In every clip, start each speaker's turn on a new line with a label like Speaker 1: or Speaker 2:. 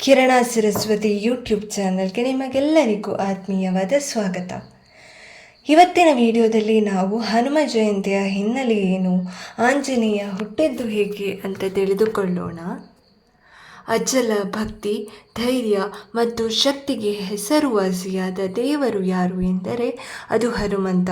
Speaker 1: ಕಿರಣ Saraswati YouTube ಚಾನಲ್ಗೆ ನಿಮಗೆಲ್ಲರಿಗೂ ಆತ್ಮೀಯವಾದ ಸ್ವಾಗತ. ಇವತ್ತಿನ ವಿಡಿಯೋದಲ್ಲಿ ನಾವು ಹನುಮ ಜಯಂತಿಯ ಹಿನ್ನೆಲೆ ಏನು, ಆಂಜನೇಯ ಹುಟ್ಟಿದ್ದು ಹೇಗೆ ಅಂತ ತಿಳಿದುಕೊಳ್ಳೋಣ. ಅಜ್ಜಲ ಭಕ್ತಿ, ಧೈರ್ಯ ಮತ್ತು ಶಕ್ತಿಗೆ ಹೆಸರುವಾಸಿಯಾದ ದೇವರು ಯಾರು ಎಂದರೆ ಅದು ಹನುಮಂತ.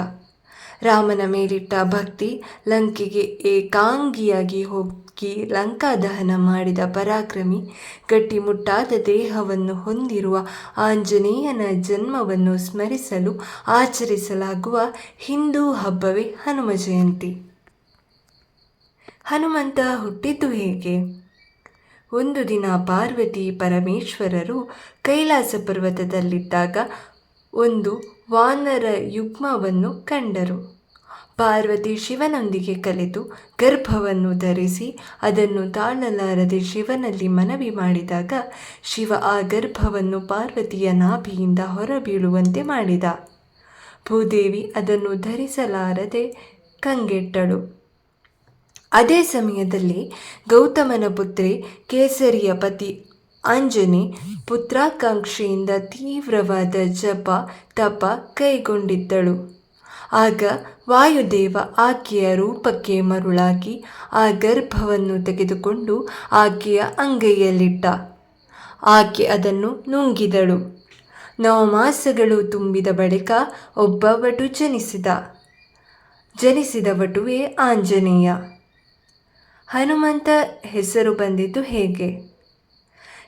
Speaker 1: ರಾಮನ ಮೇಲಿಟ್ಟ ಭಕ್ತಿ ಲಂಕೆಗೆ ಏಕಾಂಗಿಯಾಗಿ ಹೋಗಿ ಲಂಕಾ ದಹನ ಮಾಡಿದ ಪರಾಕ್ರಮಿ, ಗಟ್ಟಿಮುಟ್ಟಾದ ದೇಹವನ್ನು ಹೊಂದಿರುವ ಆಂಜನೇಯನ ಜನ್ಮವನ್ನು ಸ್ಮರಿಸಲು ಆಚರಿಸಲಾಗುವ ಹಿಂದೂ ಹಬ್ಬವೇ ಹನುಮ ಜಯಂತಿ. ಹನುಮಂತ ಹುಟ್ಟಿದ್ದು ಹೇಗೆ? ಒಂದು ದಿನ ಪಾರ್ವತಿ ಪರಮೇಶ್ವರರು ಕೈಲಾಸ ಪರ್ವತದಲ್ಲಿದ್ದಾಗ ಒಂದು ವಾನರ ಯುಗ್ಮವನ್ನು ಕಂಡರು. ಪಾರ್ವತಿ ಶಿವನೊಂದಿಗೆ ಕಲಿತು ಗರ್ಭವನ್ನು ಧರಿಸಿ ಅದನ್ನು ತಾಳಲಾರದೆ ಶಿವನಲ್ಲಿ ಮನವಿ ಮಾಡಿದಾಗ ಶಿವ ಆ ಗರ್ಭವನ್ನು ಪಾರ್ವತಿಯ ನಾಭಿಯಿಂದ ಹೊರಬೀಳುವಂತೆ ಮಾಡಿದ. ಭೂದೇವಿ ಅದನ್ನು ಧರಿಸಲಾರದೆ ಕಂಗೆಟ್ಟಳು. ಅದೇ ಸಮಯದಲ್ಲಿ ಗೌತಮನ ಪುತ್ರಿ ಕೇಸರಿಯ ಪತಿ ಅಂಜನೆ ಪುತ್ರಾಕಾಂಕ್ಷೆಯಿಂದ ತೀವ್ರವಾದ ಜಪ ತಪ ಕೈಗೊಂಡಿದ್ದಳು. ಆಗ ವಾಯುದೇವ ಆಕೆಯ ರೂಪಕ್ಕೆ ಮರುಳಾಗಿ ಆ ಗರ್ಭವನ್ನು ತೆಗೆದುಕೊಂಡು ಆಕೆಯ ಅಂಗೈಯಲ್ಲಿಟ್ಟ. ಆಕೆ ಅದನ್ನು ನುಂಗಿದಳು. ನವಮಾಸಗಳು ತುಂಬಿದ ಬಳಿಕ ಒಬ್ಬ ವಟು ಜನಿಸಿದ. ಜನಿಸಿದ ವಟುವೇ ಆಂಜನೇಯ. ಹನುಮಂತ ಹೆಸರು ಬಂದಿದ್ದು ಹೇಗೆ?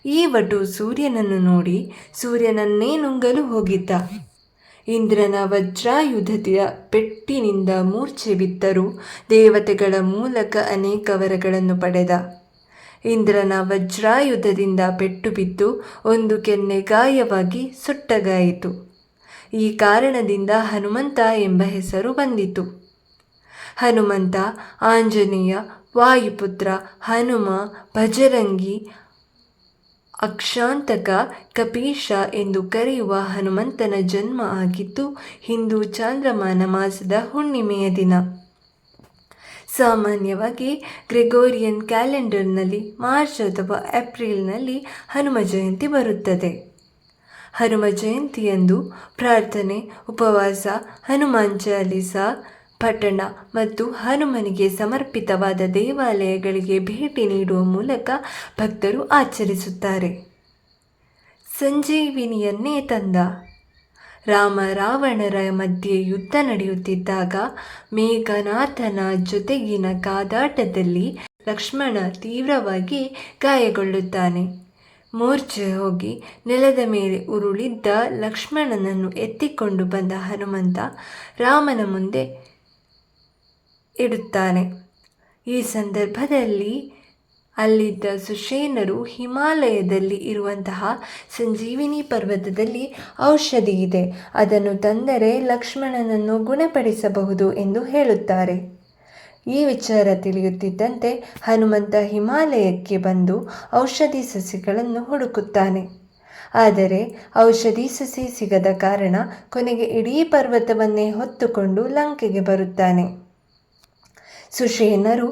Speaker 1: ಈ ವಟು ಸೂರ್ಯನನ್ನು ನೋಡಿ ಸೂರ್ಯನನ್ನೇ ನುಂಗಲು ಹೋಗಿದ್ದ. ಇಂದ್ರನ ವಜ್ರಾಯುಧದ ಪೆಟ್ಟಿನಿಂದ ಮೂರ್ಛೆ ಬಿದ್ದರೂ ದೇವತೆಗಳ ಮೂಲಕ ಅನೇಕ ವರಗಳನ್ನು ಪಡೆದ. ಇಂದ್ರನ ವಜ್ರಾಯುಧದಿಂದ ಪೆಟ್ಟು ಬಿದ್ದು ಒಂದು ಕೆನ್ನೆ ಗಾಯವಾಗಿ ಸುಟ್ಟಗಾಯಿತು. ಈ ಕಾರಣದಿಂದ ಹನುಮಂತ ಎಂಬ ಹೆಸರು ಬಂದಿತು. ಹನುಮಂತ, ಆಂಜನೇಯ, ವಾಯುಪುತ್ರ, ಹನುಮ, ಭಜರಂಗಿ ಅಕ್ಷಾಂತಕ ಕಪೀಶ ಎಂದು ಕರೆಯುವ ಹನುಮಂತನ ಜನ್ಮ ಆಗಿದ್ದು, ಹಿಂದೂ ಚಾಂದ್ರಮಾನ ಮಾಸದ ಹುಣ್ಣಿಮೆಯ ದಿನ. ಸಾಮಾನ್ಯವಾಗಿ ಗ್ರೆಗೋರಿಯನ್ ಕ್ಯಾಲೆಂಡರ್ನಲ್ಲಿ ಮಾರ್ಚ್ ಅಥವಾ ಏಪ್ರಿಲ್ನಲ್ಲಿ ಹನುಮ ಜಯಂತಿ ಬರುತ್ತದೆ. ಹನುಮ ಜಯಂತಿಯಂದು ಪ್ರಾರ್ಥನೆ, ಉಪವಾಸ, ಹನುಮಾನ್ ಚಾಲಿಸ ಪಠಣ ಮತ್ತು ಹನುಮನಿಗೆ ಸಮರ್ಪಿತವಾದ ದೇವಾಲಯಗಳಿಗೆ ಭೇಟಿ ನೀಡುವ ಮೂಲಕ ಭಕ್ತರು ಆಚರಿಸುತ್ತಾರೆ. ಸಂಜೀವಿನಿಯನ್ನೇ ತಂದ. ರಾಮ ರಾವಣರ ಮಧ್ಯೆ ಯುದ್ಧ ನಡೆಯುತ್ತಿದ್ದಾಗ ಮೇಘನಾಥನ ಜೊತೆಗಿನ ಕಾದಾಟದಲ್ಲಿ ಲಕ್ಷ್ಮಣ ತೀವ್ರವಾಗಿ ಗಾಯಗೊಳ್ಳುತ್ತಾನೆ. ಮೂರ್ಛೆ ಹೋಗಿ ನೆಲದ ಮೇಲೆ ಉರುಳಿದ್ದ ಲಕ್ಷ್ಮಣನನ್ನು ಎತ್ತಿಕೊಂಡು ಬಂದ ಹನುಮಂತ ರಾಮನ ಮುಂದೆ ಇಡುತ್ತಾನೆ. ಈ ಸಂದರ್ಭದಲ್ಲಿ ಅಲ್ಲಿದ್ದ ಸುಷೇನರು ಹಿಮಾಲಯದಲ್ಲಿ ಇರುವಂತಹ ಸಂಜೀವಿನಿ ಪರ್ವತದಲ್ಲಿ ಔಷಧಿ ಇದೆ. ಅದನ್ನು ತಂದರೆ ಲಕ್ಷ್ಮಣನನ್ನು ಗುಣಪಡಿಸಬಹುದು ಎಂದು ಹೇಳುತ್ತಾರೆ. ಈ ವಿಚಾರ ತಿಳಿಯುತ್ತಿದ್ದಂತೆ ಹನುಮಂತ ಹಿಮಾಲಯಕ್ಕೆ ಬಂದು ಔಷಧಿ ಸಸಿಗಳನ್ನು ಹುಡುಕುತ್ತಾನೆ. ಆದರೆ ಔಷಧಿ ಸಸಿ ಸಿಗದ ಕಾರಣ ಕೊನೆಗೆ ಇಡೀ ಪರ್ವತವನ್ನೇ ಹೊತ್ತುಕೊಂಡು ಲಂಕೆಗೆ ಬರುತ್ತಾನೆ. ಸುಷೇನರು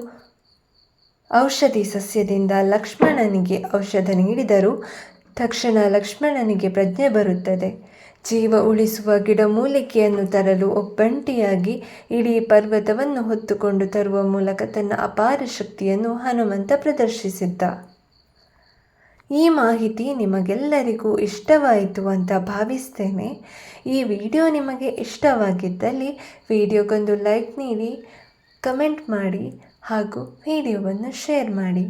Speaker 1: ಔಷಧಿ ಸಸ್ಯದಿಂದ ಲಕ್ಷ್ಮಣನಿಗೆ ಔಷಧ ನೀಡಿದರೂ. ತಕ್ಷಣ ಲಕ್ಷ್ಮಣನಿಗೆ ಪ್ರಜ್ಞೆ ಬರುತ್ತದೆ. ಜೀವ ಉಳಿಸುವ ಗಿಡಮೂಲಿಕೆಯನ್ನು ತರಲು ಒಬ್ಬಂಟಿಯಾಗಿ ಇಡೀ ಪರ್ವತವನ್ನು ಹೊತ್ತುಕೊಂಡು ತರುವ ಮೂಲಕ ತನ್ನ ಅಪಾರ ಶಕ್ತಿಯನ್ನು ಹನುಮಂತ ಪ್ರದರ್ಶಿಸಿದ್ದ. ಈ ಮಾಹಿತಿ ನಿಮಗೆಲ್ಲರಿಗೂ ಇಷ್ಟವಾಯಿತು ಅಂತ ಭಾವಿಸ್ತೇನೆ. ಈ ವಿಡಿಯೋ ನಿಮಗೆ ಇಷ್ಟವಾಗಿದ್ದಲ್ಲಿ ವಿಡಿಯೋಗೊಂದು ಲೈಕ್ ನೀಡಿ ಕಮೆಂಟ್ ಮಾಡಿ ಹಾಗೂ ವಿಡಿಯೋವನ್ನು ಶೇರ್ ಮಾಡಿ.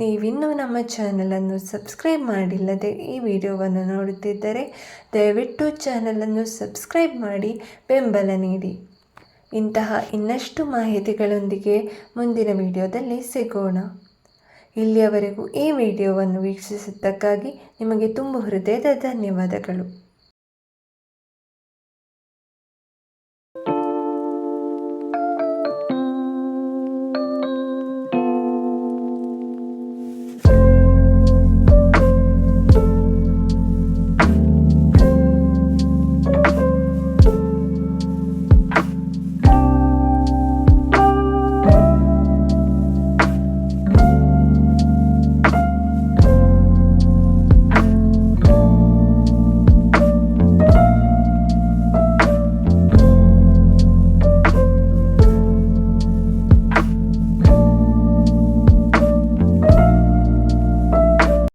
Speaker 1: ನೀವಿನ್ನೂ ನಮ್ಮ ಚಾನಲನ್ನು ಸಬ್ಸ್ಕ್ರೈಬ್ ಮಾಡಿಲ್ಲದೆ ಈ ವಿಡಿಯೋವನ್ನು ನೋಡುತ್ತಿದ್ದರೆ ದಯವಿಟ್ಟು ಚಾನಲನ್ನು ಸಬ್ಸ್ಕ್ರೈಬ್ ಮಾಡಿ ಬೆಂಬಲ ನೀಡಿ. ಇಂತಹ ಇನ್ನಷ್ಟು ಮಾಹಿತಿಗಳೊಂದಿಗೆ ಮುಂದಿನ ವಿಡಿಯೋದಲ್ಲಿ ಸಿಗೋಣ. ಇಲ್ಲಿಯವರೆಗೂ ಈ ವಿಡಿಯೋವನ್ನು ವೀಕ್ಷಿಸಿದ್ದಕ್ಕಾಗಿ ನಿಮಗೆ ತುಂಬ ಹೃದಯದ ಧನ್ಯವಾದಗಳು.